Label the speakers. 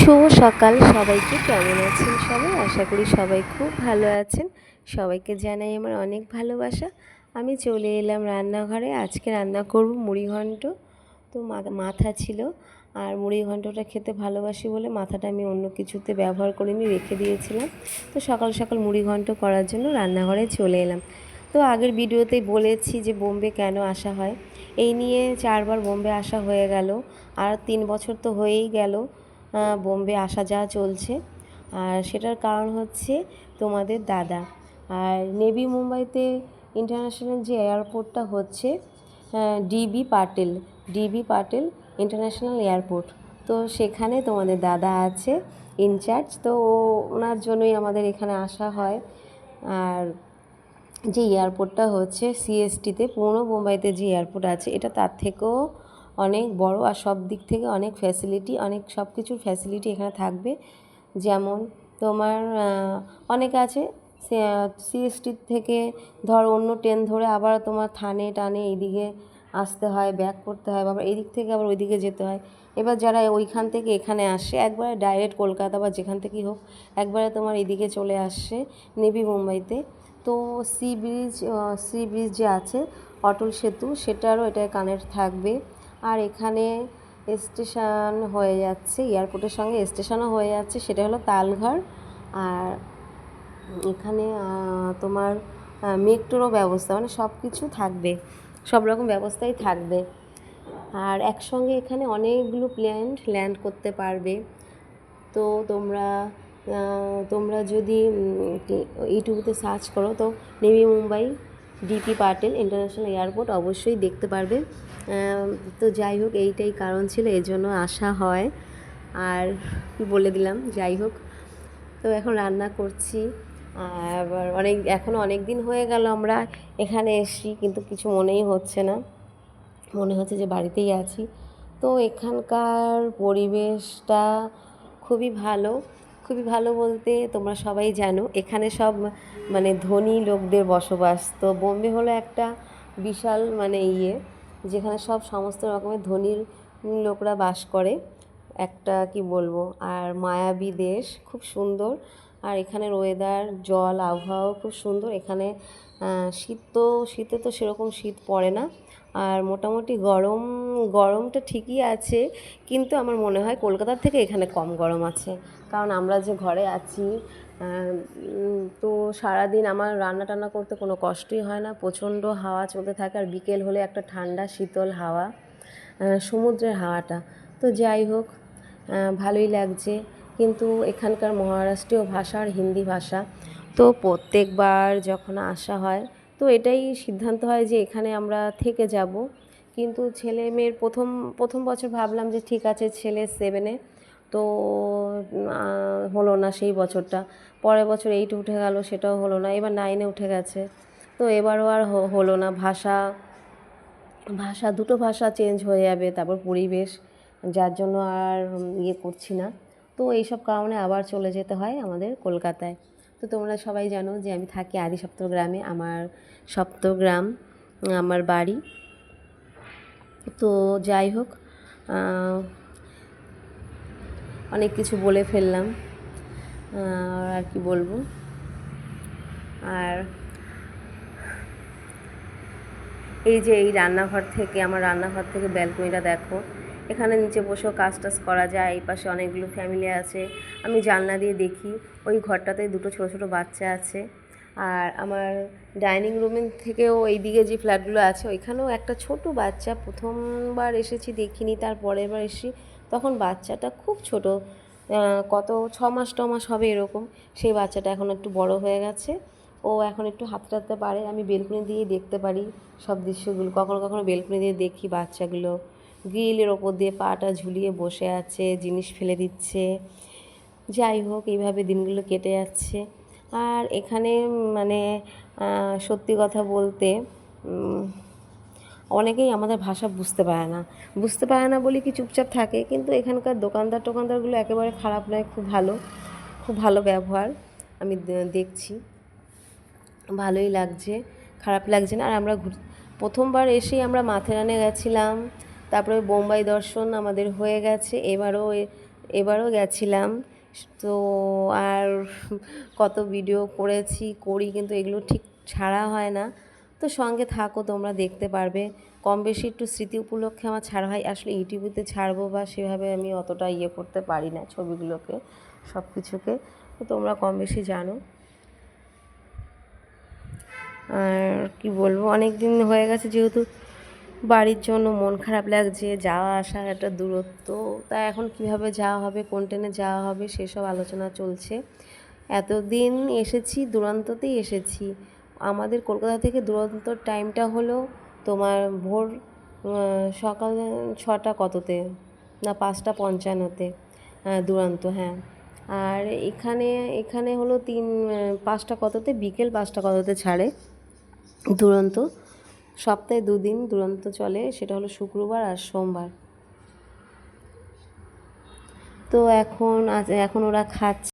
Speaker 1: শুভ সকাল। সবাইকে কেমন আছেন সবাই? আশা করি সবাই খুব ভালো আছেন। সবাইকে জানাই আমার অনেক ভালোবাসা। আমি চলে এলাম রান্নাঘরে। আজকে রান্না করব মুড়ি ঘন্ট। তো মাথা ছিল। আর মুড়ি ঘন্টটা খেতে ভালোবাসি বলে মাথাটা আমি অন্য কিছুতে ব্যবহার করিনি, রেখে দিয়েছিলাম। তো সকাল সকাল মুড়ি ঘন্ট করার জন্য রান্নাঘরে চলে এলাম। তো আগের ভিডিওতেই বলেছি যে বোম্বে কেন আসা হয়? এই নিয়ে চারবার বোম্বে আসা হয়ে গেল। আর তিন বছর তো হয়েই গেল। বোম্বে আসা যাওয়া চলছে। আর সেটার কারণ হচ্ছে তোমাদের দাদা। আর নেভি মুম্বাইতে ইন্টারন্যাশনাল যে এয়ারপোর্টটা হচ্ছে DB Patel DB Patel international airport তো সেখানে তোমাদের দাদা আছে ইনচার্জ তো ওনার জন্যই আমাদের এখানে আসা হয়। আর যে এয়ারপোর্টটা হচ্ছে সিএসটিতে পুরনো মুম্বাইতে যে এয়ারপোর্ট আছে, এটা তার থেকেও অনেক বড় আর সব দিক থেকে অনেক ফ্যাসিলিটি অনেক সব কিছুর ফ্যাসিলিটি এখানে থাকবে। যেমন তোমার অনেক আছে। সিএসটি থেকে ধর অন্য ট্রেন ধরে আবার তোমার থানে টানে এইদিকে আসতে হয় ব্যাক করতে হয় আবার এদিক থেকে আবার ওইদিকে যেতে হয়। এবার যারা ওইখান থেকে এখানে আসে, একবারে ডাইরেক্ট কলকাতা বা যেখান থেকেই হোক, একবারে তোমার এদিকে চলে আসছে নেভি মুম্বাইতে তো সি ব্রিজ সি ব্রিজ যে আছে, অটল সেতু, সেটারও এটা কানেক্ট থাকবে। আর এখানে স্টেশন হয়ে যাচ্ছে, এয়ারপোর্টের সঙ্গে স্টেশনও হয়ে যাচ্ছে, সেটা হলো তালঘর। আর এখানে তোমার মেট্রোরও ব্যবস্থা মানে সব কিছু থাকবে, সব রকম ব্যবস্থাই থাকবে। আর একসঙ্গে এখানে অনেকগুলো প্লেন ল্যান্ড করতে পারবে। তো তোমরা তোমরা যদি ইউটিউবে সার্চ করো, তো Navi Mumbai DP Patel international airport অবশ্যই দেখতে পারবে। তো যাই হোক, এইটাই কারণ ছিল এই জন্য আসা হয়। আর বলে দিলাম, যাই হোক। তো এখন রান্না করছি। আবার অনেক, এখন অনেক দিন হয়ে গেল আমরা এখানে এসছি, কিন্তু কিছু মনেই হচ্ছে না। মনে হচ্ছে যে বাড়িতেই আছি। তো এখানকার পরিবেশটা খুবই ভালো। খুবই ভালো বলতে তোমরা সবাই জানো, এখানে সব মানে ধনী লোকদের বসবাস। তো বোম্বে হলো একটা বিশাল মানে ইয়ে যেখানে সব সমস্ত রকমের ধনীর লোকরা বাস করে। একটা কি বলব, আর মায়াবী দেশ, খুব সুন্দর। আর এখানের ওয়েদার জল, আবহাওয়াও খুব সুন্দর। এখানে শীত তো, শীতে তো সেরকম শীত পড়ে না। আর মোটামুটি গরম, গরমটা ঠিকই আছে, কিন্তু আমার মনে হয় কলকাতার থেকে এখানে কম গরম আছে। কারণ আমরা যে ঘরে আছি তো সারাদিন আমার রান্না টান্না করতে কোনো কষ্টই হয় না। প্রচণ্ড হাওয়া চলতে থাকে, আর বিকেল হলে একটা ঠান্ডা, শীতল হাওয়া সমুদ্রের হাওয়াটা। তো যাই হোক ভালোই লাগছে। কিন্তু এখানকার মহারাষ্ট্রীয় ভাষা আর হিন্দি ভাষা তো প্রত্যেকবার যখন আসা হয়, তো এটাই সিদ্ধান্ত হয় যে এখানে আমরা থেকে যাব। কিন্তু ছেলে মেয়ের প্রথম প্রথম বছর ভাবলাম যে ঠিক আছে, ছেলে সেভেনে তো হলো না সেই বছরটা। পরের বছর এইট উঠে গেল, সেটাও হলো না। এবার নাইনে উঠে গেছে। তো এবারও আর হলো না। ভাষা ভাষা, দুটো ভাষা চেঞ্জ হয়ে যাবে, তারপর পরিবেশ। যার জন্য আর ইয়ে করছি না। তো এইসব কারণে আবার চলে যেতে হয় আমাদের কলকাতায়। তো তোমরা সবাই জানো যে আমি থাকি আদি সপ্তগ্রামে, আমার সপ্তগ্রাম, আমার বাড়ি। তো যাই হোক অনেক কিছু বলে ফেললাম আর কি বলব? আর এই যে এই রান্নাঘর থেকে, আমার রান্নাঘর থেকে ব্যালকনিটা দেখো। এখানে নিচে বসেও কাজ টাজ করা যায়, এই পাশে অনেকগুলো ফ্যামিলি আছে। আমি জানলা দিয়ে দেখি, ওই ঘরটাতে দুটো ছোটো ছোটো বাচ্চা আছে। আর আমার ডাইনিং রুমের থেকেও এইদিকে যে ফ্ল্যাটগুলো আছে, ওইখানেও একটা ছোট বাচ্চা। প্রথমবার এসেছি, দেখিনি তার পরের বার এসেছি। তখন বাচ্চাটা খুব ছোট কত, ছ মাস, ট মাস হবে এরকম। সেই বাচ্চাটা এখন একটু বড় হয়ে গেছে। ও এখন একটু হাতটাতে পারে। আমি বেলকনি দিয়ে দেখতে পারি সব দৃশ্যগুলো। কখনো কখনো বেলকুনি দিয়ে দেখি বাচ্চাগুলো। গ্রিলের ওপর দিয়ে পাটা ঝুলিয়ে বসে আছে, জিনিস ফেলে দিচ্ছে। যাই হোক, এইভাবে দিনগুলো কেটে যাচ্ছে। আর এখানে মানে সত্যি কথা বলতে অনেকেই আমাদের ভাষা বুঝতে পারে না। বুঝতে পারে না বলে কি চুপচাপ থাকে, কিন্তু এখানকার দোকানদার টোকানদারগুলো একেবারে খারাপ নয়, খুব ভালো। খুব ভালো ব্যবহার আমি দেখছি। ভালোই লাগছে, খারাপ লাগছে না। আর আমরা প্রথমবার এসেই আমরা মাথেরানে গেছিলাম। তারপরে বোম্বাই দর্শন আমাদের হয়ে গেছে, এবারও এবারও গেছিলাম। তো আর কত ভিডিও করেছি, করি কিন্তু এগুলো ঠিক ছাড়া হয় না। তো সঙ্গে থাকো, তোমরা দেখতে পারবে। কম বেশি একটু স্মৃতি উপলক্ষে আমার ছাড়া হয়। আসলে ইউটিউবেতে ছাড়বো বা সেভাবে আমি অতটা ইয়ে করতে পারি না ছবিগুলোকে সব কিছুকে তো তোমরা কম বেশি জানো। আর কি বলব অনেক দিন হয়ে গেছে যেহেতু বাড়ির জন্য মন খারাপ লাগছে, যাওয়া আসার একটা দূরত্ব। তা এখন কীভাবে যাওয়া হবে, কোন ট্রেনে যাওয়া হবে, সেসব আলোচনা চলছে। এতদিন এসেছি, দুরন্ততেই এসেছি। আমাদের কলকাতা থেকে দুরন্তর টাইমটা হলো তোমার ভোর সকাল ছটা কততে? না, পাঁচটা পঞ্চান্নতে। দুরন্ত হ্যাঁ। আর এখানে এখানে হলো তিন, পাঁচটা কততে? বিকেল পাঁচটা কততে ছাড়ে দুরন্ত। সপ্তাহে দুদিন দুরন্ত চলে সেটা হলো শুক্রবার আর সোমবার। তো এখন এখন ওরা খাচ্ছে।